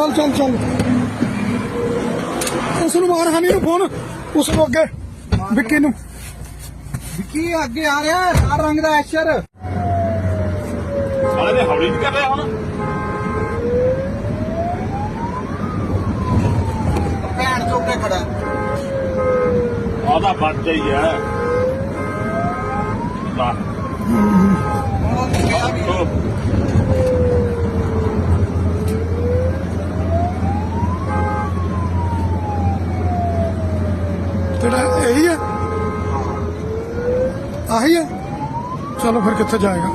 ਚੱਲ ਚੱਲ ਚੱਲ। ਉਸ ਨੂੰ ਮਾਰ ਹਨੀ ਨੂੰ ਫੋਨ। ਉਸ ਨੂੰ ਅੱਗੇ ਵਿੱਕੀ ਨੂੰ। ਵਿੱਕੀ ਅੱਗੇ ਆ ਰਿਹਾ ਲਾਲ ਰੰਗ ਦਾ ਐਸ਼ਰ। ਸਾਲੇ ਦੇ ਹੌਲੀ ਨਹੀਂ ਕਰ ਰਿਹਾ ਹੁਣ। ਭੈਣ ਚੋਕੇ ਖੜਾ। ਆਦਾ ਬੱਚ ਹੀ ਹੈ। ਵਾਹ ਹੁਣ ਗਿਆ ਵੀ ਉਹ ਤੇਰਾ ਇਹੀ ਹੈ ਆਹੀ ਹੈ। ਚਲੋ ਫਿਰ ਕਿੱਥੇ ਜਾਏਗਾ?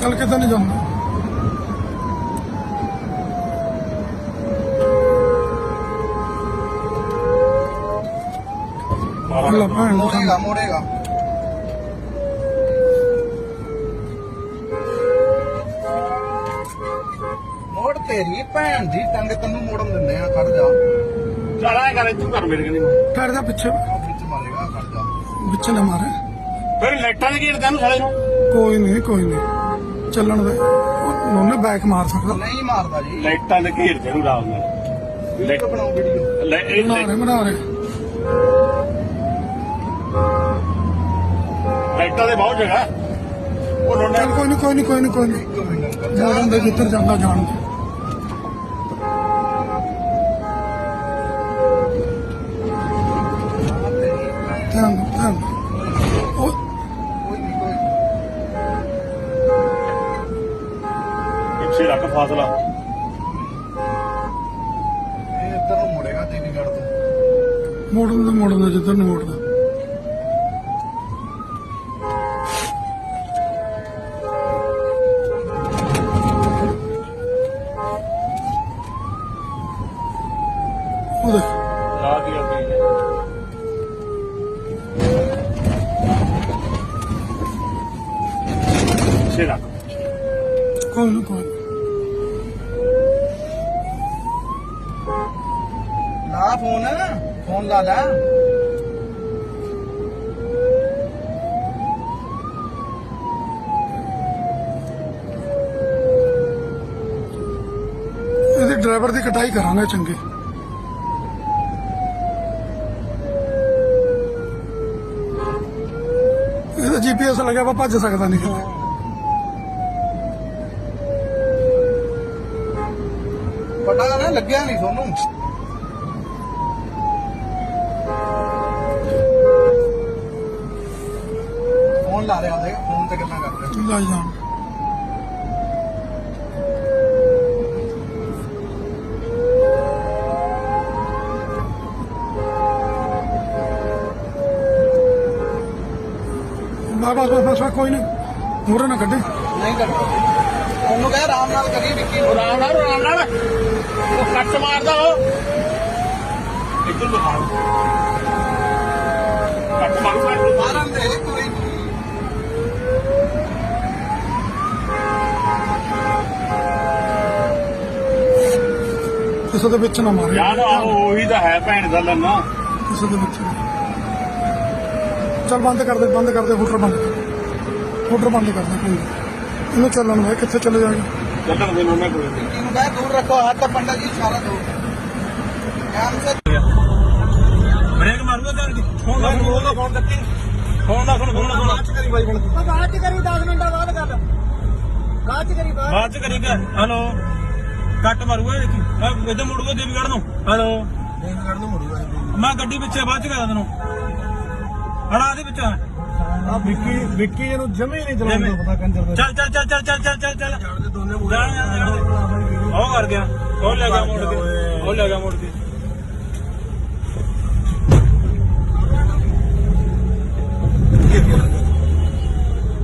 ਚੱਲ ਕਿੱਥੇ ਨਹੀਂ ਜਾਣਾ ਅੱਲਾ ਭੈਣ ਦਾ ਮੋੜੇਗਾ ਮੋੜੇਗਾ। ਮੋੜ ਤੇਰੀ ਭੈਣ ਦੀ ਟੰਗ ਤੈਨੂੰ ਮੋੜਨ ਦਿੰਦੇ ਆ ਖੜ ਜਾ। ਚੱਲ ਕਰ ਤੂੰ ਕਰ ਮੇਰੇ ਕਨੀ ਕਰ ਦਾ ਪਿੱਛੇ। ਵਿੱਚ ਨਾ ਮਾਰੇ। ਫਿਰ ਲਾਈਟਾਂ ਦੇ ਘੇਰ ਤੈਨੂੰ ਸਾਲੇ ਨੂੰ। ਕੋਈ ਨਹੀਂ ਕੋਈ ਨਹੀਂ। ਚੱਲਣ ਦੇ। ਉਹਨੇ ਬੈਕ ਮਾਰ ਸਕਦਾ। ਨਹੀਂ ਮਾਰਦਾ ਜੀ। ਲਾਈਟਾਂ ਦੇ ਘੇਰ ਤੈਨੂੰ ਰਾਮ ਨਾਲ। ਵੀਡੀਓ ਬਣਾਓ ਵੀਡੀਓ ਲੈ ਇਹ ਬਣਾ ਰਹੇ ਬਣਾ ਰਹੇ। ਲਾਈਟਾਂ ਦੇ ਬਹੁਤ ਜਗ੍ਹਾ। ਉਹ ਲੋਨੇ ਚੱਲ ਕੋਈ ਨਹੀਂ ਕੋਈ ਨਹੀਂ ਕੋਈ ਨਹੀਂ ਕੋਈ ਨਹੀਂ। ਜਾਣ ਦੇ ਜਿੱਧਰ ਜਾਂਦਾ ਜਾਣ ਦੇ। ਧਿਆਨ ਧਿਆਨ। ਉਹ ਪਿੱਛੇ ਰੱਖ ਫਾਸਲਾ। ਇਹ ਇੱਧਰ ਨੂੰ ਮੁੜੇਗਾ ਚੰਡੀਗੜ੍ਹ ਤੋਂ। ਮੋੜਨ ਦਾ ਮੋੜਨ ਦਾ ਜਿੱਧਰ ਨੂੰ ਮੋੜਦਾ ਉਹ ਦੇਖ ਲਾ ਦੀ ਅੱਗੇ ਪਿੱਛੇ ਰੱਖ ਕੋਈ ਨਹੀਂ ਕੋਈ ਨੀ। ਲਾ ਫੋਨ ਫੋਨ ਲਾ ਲੈ। ਇਹਦੇ ਡਰਾਈਵਰ ਦੀ ਕਟਾਈ ਕਰਾਂਗੇ ਚੰਗੀ। ਇਹਦਾ ਜੀਪੀਐਸ ਲੱਗਿਆ ਵਾ ਭੱਜ ਸਕਦਾ ਨਹੀਂ ਕਿਤੇ। ਪਤਾ ਨਾ ਲੱਗਿਆ ਨਹੀਂ ਤੁਹਾਨੂੰ। ਫੋਨ ਲਾ ਰਿਹਾ ਉਹਦੇ ਫੋਨ ਤੇ ਗੱਲਾਂ ਕਰ ਰਿਹਾ। ਲੈ ਜਾਣ ਬਾਬਾ ਬਾਬਾ ਕੋਈ ਨਹੀਂ। ਮੂਰੇ ਨਾ ਕੱਢੇ। ਨਹੀਂ ਕਰਦਾ ਉਹਨੂੰ ਕਹਿ ਆਰਾਮ ਨਾਲ ਕਰੀ ਵਿੱਕੀ ਉਹ ਰਾਮ ਨਾਲ ਰਾਮ ਨਾਲ। ਉਹ ਕੱਟ ਮਾਰਦਾ ਉਹ। ਇੱਧਰ ਦਿਖਾ। ਕੱਟ ਮਾਰੂ ਮਾਰਨ ਦੇ ਕੋਈ। ਕਿਸੇ ਦੇ ਵਿੱਚ ਨਾ ਮਾਰੇ। ਯਾਰ ਆਹੋ ਉਹੀ ਤਾਂ ਹੈ ਭੈਣ ਦਾ ਲੰਨਾ। ਕਿਸੇ ਦੇ ਵਿੱਚ ਨਾ। ਚੱਲ ਬੰਦ ਕਰ ਦੇ ਬੰਦ ਕਰ ਦੇ ਫੁੱਟਰ ਬੰਦ ਕਰ। ਫੁੱਟਰ ਬੰਦ ਕਰ ਦੇ ਕੋਈ। ਇਹਨੂੰ ਚੱਲਣ ਦੇ ਕਿੱਥੇ ਚਲੇ ਜਾਏਗਾ ਚੱਲਣ ਦੇ ਨੋਨੇ ਕੋਲੇ। ਨੂੰ ਕਹਿ ਦੂਰ ਰੱਖੋ ਹੱਥ ਪੰਡਾ ਜੀ ਇਸ਼ਾਰਾ ਦੋ ਧਿਆਨ ਸੇ ਬ੍ਰੇਕ ਮਾਰੂਗਾ ਤਾਂ ਫੋਨ ਲਾ ਫੋਨ ਲਾ ਫੋਨ ਕੱਟੀ ਫੋਨ ਲਾ ਫੋਨ ਫੋਨ ਲਾ ਫੋਨ ਕਰੀ ਬਾਈ ਬਣ ਬਾਅਦ ਚ ਕਰੀ 10 ਮਿੰਟਾਂ ਬਾਅਦ ਗੱਲ ਬਾਅਦ ਚ ਕਰੀ ਬਾਅਦ ਬਾਅਦ ਚ ਕਰੀਗਾ ਹਲੋ। ਕੱਟ ਮਾਰੂਗਾ ਦੇਖੀ। ਆ ਇੱਧਰ ਮੁੜੂਗਾ ਦੇਵੀਗੜ੍ਹ ਨੂੰ। ਹਲੋ। ਦੇਵਗੜ ਨੂੰ ਮੁੜੂਗਾ ਮੈਂ ਗੱਡੀ ਪਿੱਛੇ ਬਾਅਦ ਚ ਕਰਾਂ ਤੈਨੂੰ। ਹੜਾ ਦੇ ਵਿੱਚ ਆ ਵਿੱਕੀ ਵਿੱਕੀ ਇਹਨੂੰ ਜਮੇ ਨਹੀਂ ਜਿਵੇਂ। ਪਤਾ ਕੰਜਰ ਦਾ। ਚੱਲ ਚੱਲ ਚੱਲ ਚੱਲ ਚੱਲ ਚੱਲ ਚੱਲ ਚੱਲ। ਜਾਣਦੇ ਦੋਨੇ ਜਾਣ। ਉਹ ਕਰ ਗਿਆ। ਉਹ ਲੈ ਗਿਆ ਮੁੜ ਕੇ। ਉਹ ਲੈ ਗਿਆ ਮੁੜ ਕੇ।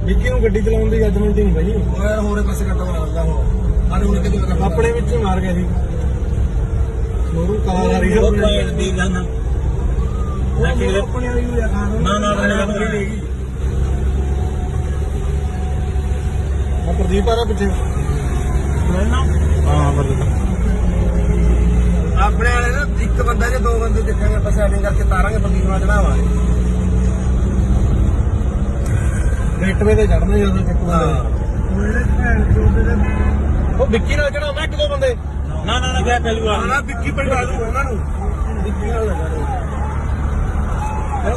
ਵਿੱਕੀ ਨੂੰ ਗੱਡੀ ਚਲਾਉਣ ਦੀ ਜੱਜਮੈਂਟ ਨਹੀਂ ਬਈ ਉਹ ਯਾਰ ਹੋਰੇ ਪਾਸੇ ਕੱਟਾ ਮਾਰਦਾ ਹੁਣ ਆਰੇ ਹੁਣ ਕਿਤੇ ਕਰਨਾ? ਆਪਣੇ ਵਿੱਚ ਹੀ ਮਾਰ ਗਿਆ ਸੀ। ਮੋਰੂ ਕਾਰ ਆ ਰਹੀ ਉਹ ਹੈ ਭੈਣ ਦੀ ਗੱਲ ਨਾ ਨੂੰ ਲਿਖਾ ਨਾ ਨਾ ਆਪਣੇ ਗੱਲ ਨਹੀਂ ਆ ਪ੍ਰਦੀਪ ਆ ਰਿਹਾ ਪਿੱਛੇ। ਹਾਂ ਬਰਦਰ ਆਪਣੇ ਵਾਲੇ ਨਾ ਇੱਕ ਬੰਦਾ ਜਾਂ ਦੋ ਬੰਦੇ ਦੇਖਾਂਗੇ ਆਪਾਂ ਸੈਟਿੰਗ ਕਰਕੇ ਤਾਰਾਂਗੇ ਬੰਦੀ ਨੂੰ ਚੜਾਵਾਂਗੇ। ਰੇਟਵੇ ਤੇ ਚੜਨਾ ਜਦੋਂ ਇੱਕ ਬੰਦੇ ਉਹ ਵਿੱਕੀ ਨਾਲ ਜਿਹੜਾ ਮੈਂ ਇੱਕ ਦੋ ਬੰਦੇ। ਨਾ ਨਾ ਨਾ ਗਿਆ ਪਹਿਲੂ ਆ। ਨਾ ਵਿੱਕੀ ਪੜਾ ਦੂ ਉਹਨਾਂ ਨੂੰ। ਵਿੱਕੀ ਨਾਲ ਲਗਾ ਦੋ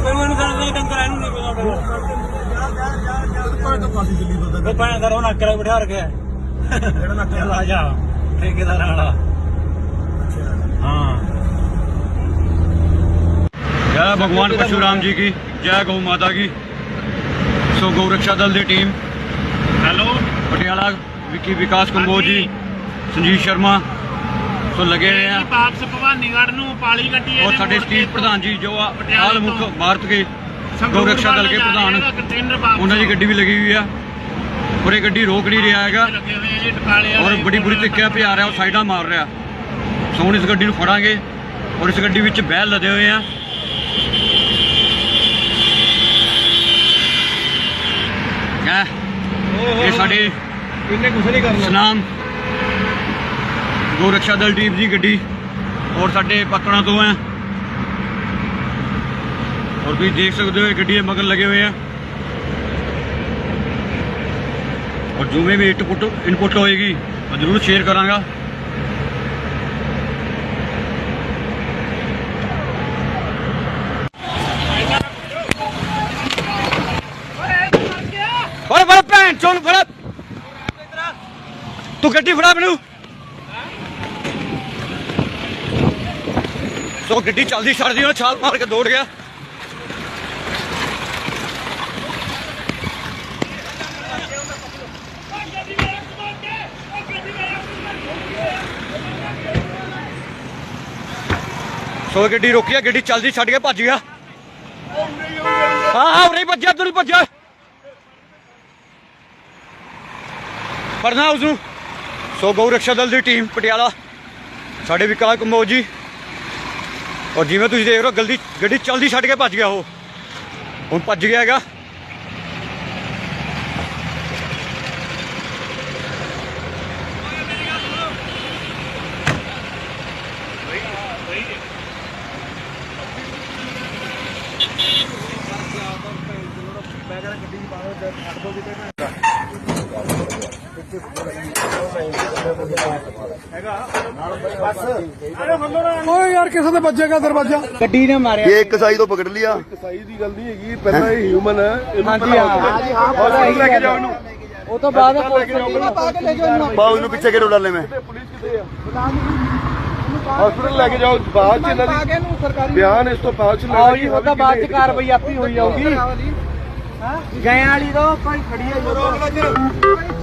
ਕੋਈ ਨੂੰ ਜਾਣਦਾ ਟੰਕਰ ਇਹਨੂੰ ਨਹੀਂ ਪਤਾ ਭਾਵੇਂ ਤਾਂ ਫਾਸੀ ਚੱਲੀ ਦੋ ਉਹ ਭੈਣ ਦਾ ਉਹ ਨੱਕ ਨਾਲ ਬਿਠਾ ਰੱਖਿਆ ਜਿਹੜਾ ਨੱਕ ਨਾਲ ਆ ਜਾ ਠੇਕੇਦਾਰ ਵਾਲਾ ਹਾਂ ਜੈ ਭਗਵਾਨ परशुराम जी की जय गौ माता की ਸੋ ਗਊ ਰੱਖਿਆ ਦਲ ਦੀ ਟੀਮ ਹੈਲੋ ਪਟਿਆਲਾ ਵਿਕੀ ਵਿਕਾਸ ਕੰਬੋਜ ਜੀ ਸੰਜੀਤ ਸ਼ਰਮਾ ਸੋ ਲੱਗੇ ਹੋਏ ਆ ਵਾਪਸ ਭਵਾਨੀਗੜ੍ਹ ਨੂੰ ਪਾਲੀ ਗੱਡੀ ਔਰ ਸਾਡੇ ਸਟੇਟ ਪ੍ਰਧਾਨ ਜੀ ਜੋ ਆ ਆਲ ਮੁੱਖ ਭਾਰਤ ਕੇ ਗਊ ਰੱਖਿਆ ਦਲ ਕੇ ਪ੍ਰਧਾਨ ਉਹਨਾਂ ਦੀ ਗੱਡੀ ਵੀ ਲੱਗੀ ਹੋਈ ਆ। ਔਰ ਇਹ ਗੱਡੀ ਰੋਕ ਨਹੀਂ ਰਿਹਾ ਹੈਗਾ। ਆ ਔਰ ਬੜੀ ਬੁਰੀ ਤਰੀਕੇ ਪਿਆ ਰਿਹਾ ਉਹ ਸਾਈਡਾਂ ਮਾਰ ਰਿਹਾ। ਸੋ ਹੁਣ ਇਸ ਗੱਡੀ ਨੂੰ ਫੜਾਂਗੇ ਔਰ ਇਸ ਗੱਡੀ ਵਿੱਚ ਬਹਿਲ ਲੱਦੇ ਹੋਏ ਆ। ਇਹ ਇਹ ਸਾਡੇ ਇਹਨੇ ਕੁਝ ਨਹੀਂ ਕਰਨਾ। ਸਨਾਮ ਗੋ ਰੱਖਿਆ ਦਲ ਟੀਮ ਦੀ ਗੱਡੀ। ਔਰ ਸਾਡੇ ਪਤਣਾ ਤੋਂ ਹੈ ਔਰ ਤੁਸੀਂ ਦੇਖ ਸਕਦੇ ਹੋ ਇਹ ਗੱਡੀ ਦੇ ਮਗਰ ਲੱਗੇ ਹੋਏ ਆ। ਔਰ ਜਿਵੇਂ ਵੀ ਇਨਪੁੱਟ ਇਨਪੁੱਟ ਹੋਏਗੀ, ਮੈਂ ਜ਼ਰੂਰ ਸ਼ੇਅਰ ਕਰਾਂਗਾ। ਫੜ ਫੜ ਭੈਣ ਚੋਂ ਫੜ। ਤੂੰ ਗੱਡੀ ਫੜਾ ਮੈਨੂੰ। ਸੋ ਗੱਡੀ ਚੱਲਦੀ, ਛੱਡਦੀ ਉਹ ਛਾਲ ਮਾਰ ਕੇ ਦੌੜ ਗਿਆ। ਸੋ ਗੱਡੀ ਰੋਕੀ ਆ, ਗੱਡੀ ਚੱਲਦੀ ਛੱਡ ਕੇ ਭੱਜ ਗਿਆ। ਹਾਂ ਉਰੇ ਭੱਜਿਆ ਤੂੰ ਭੱਜਿਆ। ਫੜਨਾ ਉਸ ਨੂੰ ਸੋ ਗਊ ਰੱਖਿਆ ਦਲ ਦੀ ਟੀਮ, ਪਟਿਆਲਾ। ਸਾਡੇ ਵਿਕਾਸ ਕੰਬੋਜ ਜੀ। ਔਰ ਜਿਵੇਂ ਤੁਸੀਂ ਦੇਖ ਰਹੇ ਹੋ, ਗਲਦੀ ਗੱਡੀ ਚਲਦੀ ਛੱਡ ਕੇ ਭੱਜ ਗਿਆ ਉਹ। ਹੁਣ ਭੱਜ ਗਿਆ ਹੈਗਾ। ਓਏ ਯਾਰ ਕਿਸੇ ਦੇ ਵੱਜੇਗਾ ਦਰਵਾਜ਼ਾ? ਗੱਡੀ ਨੇ ਮਾਰਿਆ। ਇਹ ਇੱਕ ਸਾਈ ਤੋਂ ਪਕੜ ਲਿਆ। ਸਹੀ ਦੀ ਗੱਲ ਨਹੀਂ ਹੈਗੀ ਪਹਿਲਾਂ ਇਹ ਹਿਊਮਨ ਹੈ ਇਹਨੂੰ ਹਾਂਜੀ ਹਾਂ। ਹਸਪੀਟਲ ਲੈ ਕੇ ਜਾਓ ਇਹਨੂੰ। ਉਹ ਤੋਂ ਬਾਅਦ ਪੁਲਿਸ ਪਾ ਕੇ ਲੈ ਜਾਓ ਇਹਨੂੰ। ਬਾ ਉਹਨੂੰ ਪਿੱਛੇ ਕਿਹੜੇ ਡਾਲੇ ਮੈਂ? ਪੁਲਿਸ ਕਿੱਥੇ ਆ? ਹਸਪੀਟਲ ਲੈ ਕੇ ਜਾਓ ਬਾਅਦ ਚ ਇਹਨਾਂ ਦੀ ਬਿਆਨ ਇਸ ਤੋਂ ਬਾਅਦ ਚ ਬਾਅਦ ਚ ਕਾਰਵਾਈ ਆਪੀ ਹੋਈ ਜਾਊਗੀ। ਗਏ ਵਾਲੀ ਤੋਂ ਕੋਈ ਖੜੀ ਹੈ